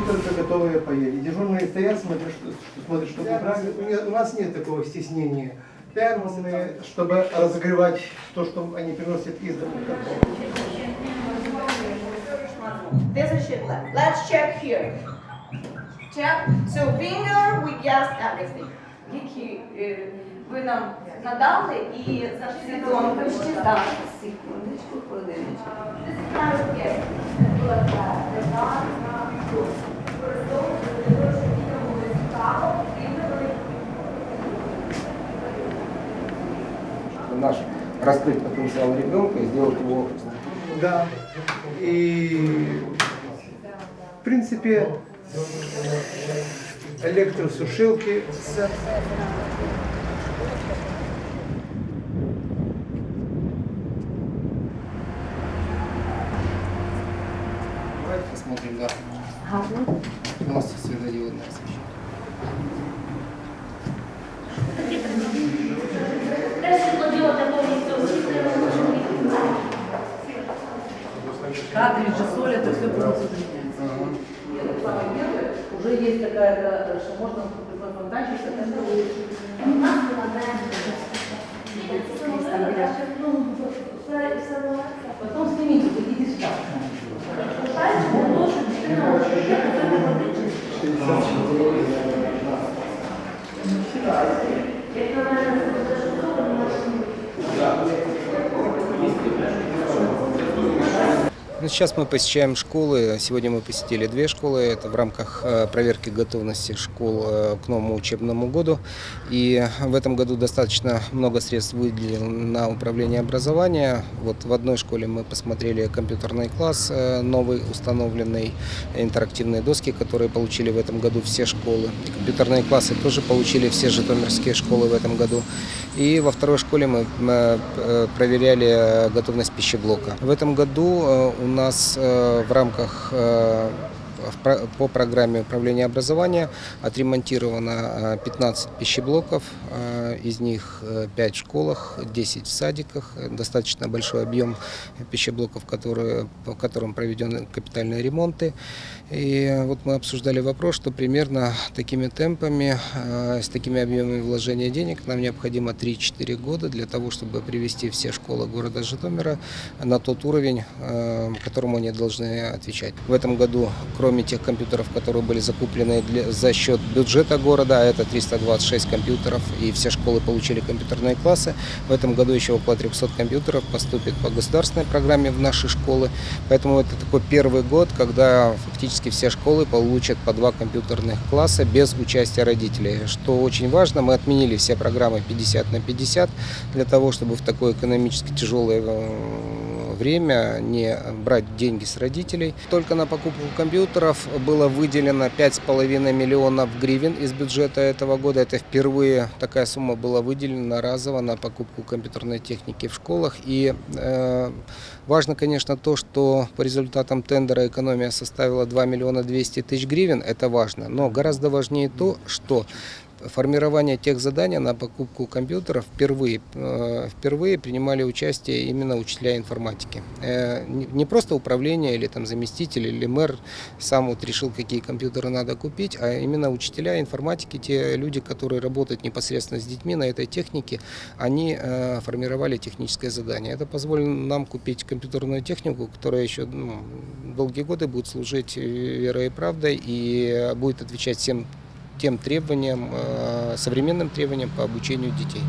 Ты только готовые поедешь. Дежурные стоят, смотрят, что, что, смотрят, чтобы правильно. У нас нет такого стеснения. Термосы, чтобы разогревать то, что они приносят из дома. Ship left. Let's check here. Check. So finger, we guessed everything Які е, ви нам надали і за свідомості так. Секундочку, хвилиночку. наш раскрыть потенциал ребенка и сделать его Да. И в принципе электросушилки с Посмотрим, да. У нас светодиодное освещение. Картриджи, соль, это все полностью заменяется. Первое, уже есть такая, что можно фонтанчик, это Потом снимите, Ну, сейчас мы посещаем школы. Сегодня мы посетили две школы. Это в рамках э, проверки готовности школ э, к новому учебному году. И в этом году достаточно много средств выделено на управление образования. Вот в одной школе мы посмотрели компьютерный класс, э, новый установленный, интерактивные доски, которые получили в этом году все школы. Компьютерные классы тоже получили все житомирские школы в этом году. И во второй школе мы э, проверяли э, готовность пищеблока. В этом году э, у нас в рамках по программе управления образования отремонтировано э, 15 пищеблоков, э, из них 5 в школах, 10 в садиках, Э, достаточно большой объем пищеблоков, которые, по которым проведены капитальные ремонты. И вот мы обсуждали вопрос, что примерно такими темпами, э, с такими объемами вложения денег нам необходимо 3-4 года для того, чтобы привести все школы города Житомира на тот уровень, э, которому они должны отвечать. В этом году, кроме тех компьютеров, которые были закуплены для- за счет бюджета города, а это 326 компьютеров, и все школы получили компьютерные классы, в этом году еще около 300 компьютеров поступит по государственной программе в наши школы. Поэтому это такой первый год, когда фактически все школы получат по два компьютерных класса без участия родителей. Что очень важно, мы отменили все программы 50 на 50 для того, чтобы в такое экономически тяжелое э, время не брать деньги с родителей. Только на покупку компьютеров было выделено 5,5 миллионов гривен из бюджета этого года. Это впервые такая сумма была выделена разово на покупку компьютерной техники в школах. И э, важно, конечно, то, что по результатам тендера экономия составила 2 миллиона 200 тысяч гривен. Это важно. Но гораздо важнее то, что формирование тех заданий на покупку компьютеров впервые, э, впервые принимали участие именно учителя информатики. Э, Не просто управление или там заместитель или мэр сам вот решил, какие компьютеры надо купить, а именно учителя информатики, те люди, которые работают непосредственно с детьми на этой технике, они э, формировали техническое задание. Это позволило нам купить компьютерную технику, которая еще ну, долгие годы будет служить верой и правдой и будет отвечать всем тем требованиям, э, современным требованиям по обучению детей.